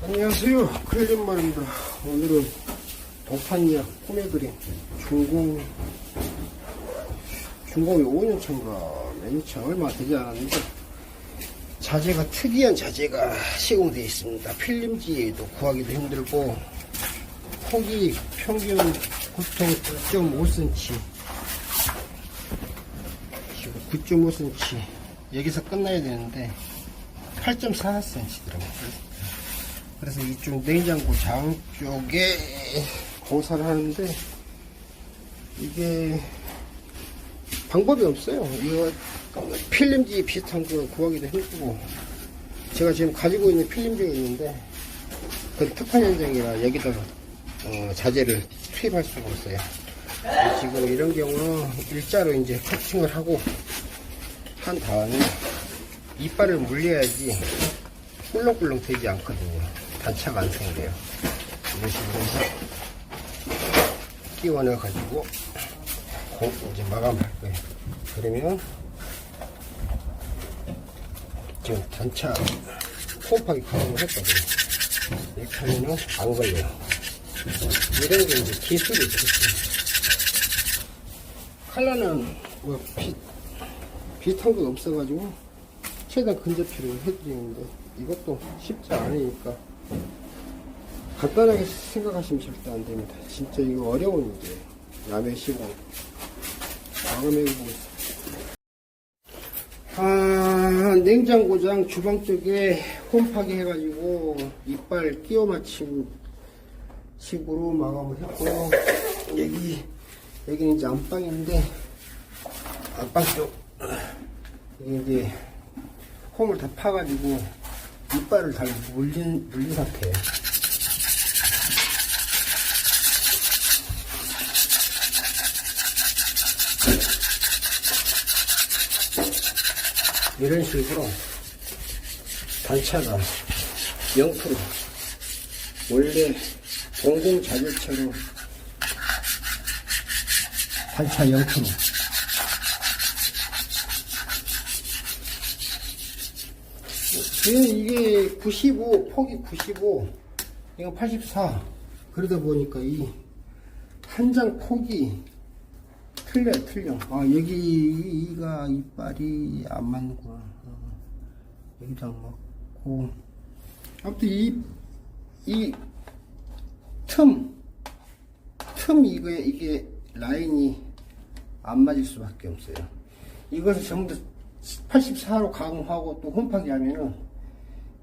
안녕하세요. 클린말입니다. 오늘은 도판이야 꿈의 그림 중공 중공이 5년 차인가 몇년차 얼마 되지 않았는데 자재가 특이한 자재가 시공되어 있습니다. 필름지에도 구하기도 힘들고 폭이 평균 보통 9.5cm 지금 9.5cm 여기서 끝나야 되는데 8.4cm더라고요. 그래서 이쪽 냉장고 장 쪽에 공사를 하는데 이게 방법이 없어요. 이거 필름지 비슷한 거 구하기도 힘들고 제가 지금 가지고 있는 필름지가 있는데 그 특판 현장이라 여기다가 어, 자재를 투입할 수가 없어요. 지금 이런 경우 일자로 이제 커팅을 하고 한 다음에 이빨을 물려야지 꿀렁꿀렁 되지 않거든요. 안 생겨요. 이런 식으로 해서 끼워 넣어가지고 고- 이제 마감할 거예요. 그러면 지금 단차 홈파기 가공을 했거든요. 이렇게 하면은 안 걸려요. 이런 게 이제 기술이 있어요. 칼라는 뭐 비, 비슷한 건 없어가지고 최대한 근접히를 해드리는데 이것도 쉽지 않으니까 간단하게 생각하시면 절대 안 됩니다. 진짜 이거 어려운 문제예요. 남의 시공 마감해보고 아 냉장고장 주방 쪽에 홈파기 해가지고 이빨 끼워 맞춤 식으로 마감을 했고요. 여기 여기는 이제 안방인데 안방 쪽 여기 이제 홈을 다 파가지고 이빨을 다 물린 물린 상태예요. 이런 식으로 단차가 0% 원래 공공 자재처럼 단차 0% 지금 이게 95 폭이 95 이거 84 그러다 보니까 이 한 장 폭이 틀려 틀려 아 여기가 이빨이 안 맞는구나 어, 여기도 안 맞고 아무튼 이이 틈, 틈 이게, 이게 라인이 안 맞을 수밖에 없어요. 이것을 전부 다 84로 가공하고 또 홈파기 하면은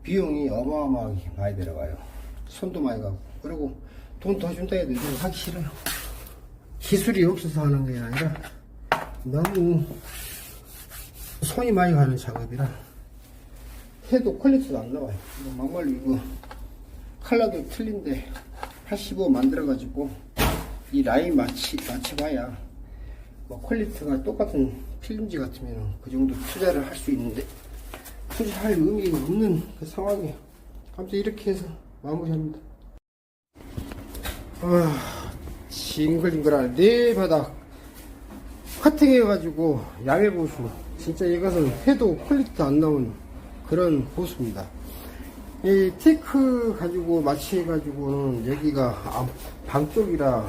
비용이 어마어마하게 많이 들어가요. 손도 많이 가고. 그리고 돈 더 준다 해도 이거 하기 싫어요. 기술이 없어서 하는 게 아니라 너무 손이 많이 가는 작업이라 해도 퀄리티도 안 나와요. 이거 막말로 이거 컬러도 틀린데 85 만들어 가지고 이 라인 맞치, 맞춰봐야 뭐 퀄리티가 똑같은 필름지 같으면 그 정도 투자를 할 수 있는데 투자할 의미가 없는 그 상황이에요. 아무튼 이렇게 해서 마무리합니다. 아, 징글징글한 네 바닥 커팅해가지고 양해 보수. 진짜 이것은 해도 퀄리티 안 나온 그런 호수입니다. 이 테크 가지고 마취해가지고는 여기가 아, 방 쪽이라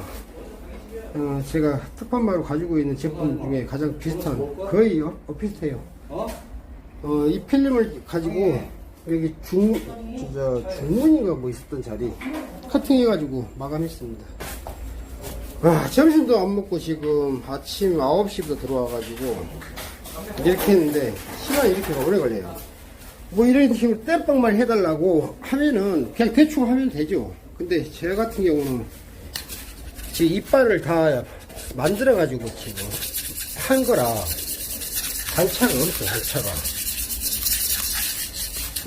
어, 제가 특판마로 가지고 있는 제품 중에 가장 비슷한 거의 어, 어, 비슷해요. 어, 이 필름을 가지고 여기 중, 저, 중문인가 뭐 있었던 자리 커팅해가지고 마감했습니다. 아, 점심도 안 먹고 지금 아침 9시부터 들어와가지고 이렇게 했는데 시간이 이렇게 오래 걸려요. 뭐 이런 식으로 땜빵만 해달라고 하면은 그냥 대충 하면 되죠. 근데 제 같은 경우는 지금 이빨을 다 만들어가지고 지금 한 거라 단차가 없어, 단차가.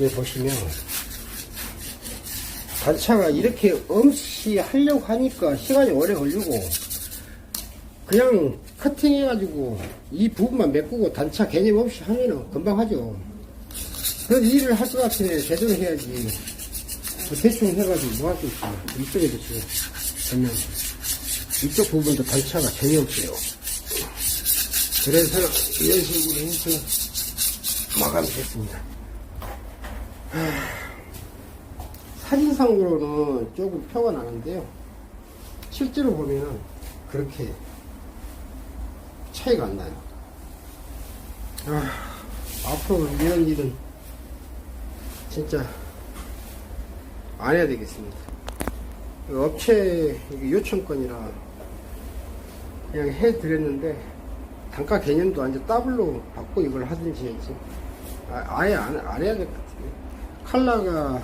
여기 보시면 단차가 이렇게 엄시 하려고 하니까 시간이 오래 걸리고 그냥 커팅 해가지고 이 부분만 메꾸고 단차 개념 없이 하면은 금방 하죠. 그래서 일을 할 것 같으면 제대로 해야지. 뭐 대충 해가지고 뭐 할 수 있어요. 이쪽에도 지금 보면 이쪽 부분도 단차가 전혀 없어요. 그래서 이런 식으로 해서 마감이 됐습니다. 사진상으로는 조금 표가 나는데요. 실제로 보면은 그렇게 차이가 안 나요. 아, 앞으로 이런 일은 진짜 안 해야 되겠습니다. 그 업체 요청권이라 그냥 해드렸는데 단가 개념도 완전 더블로 받고 이걸 하든지 해야지. 아, 예 안 안 해야 될 것 같아요. 칼라가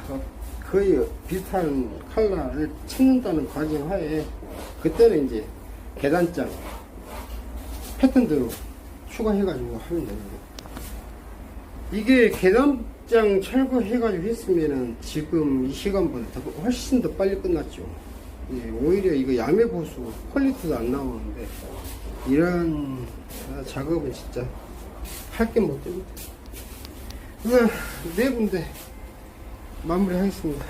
거의 비슷한 칼라를 찾는다는 과정 하에 그때는 이제 계단장 패턴대로 추가해가지고 하면 됩니다. 이게 계단장 철거해가지고 했으면은 지금 이 시간보다 더 훨씬 더 빨리 끝났죠. 예, 오히려 이거 야매 보수 퀄리티도 안 나오는데 이런 아, 작업은 진짜 할 게 못 됩니다. 네 군데 마무리 하겠습니다.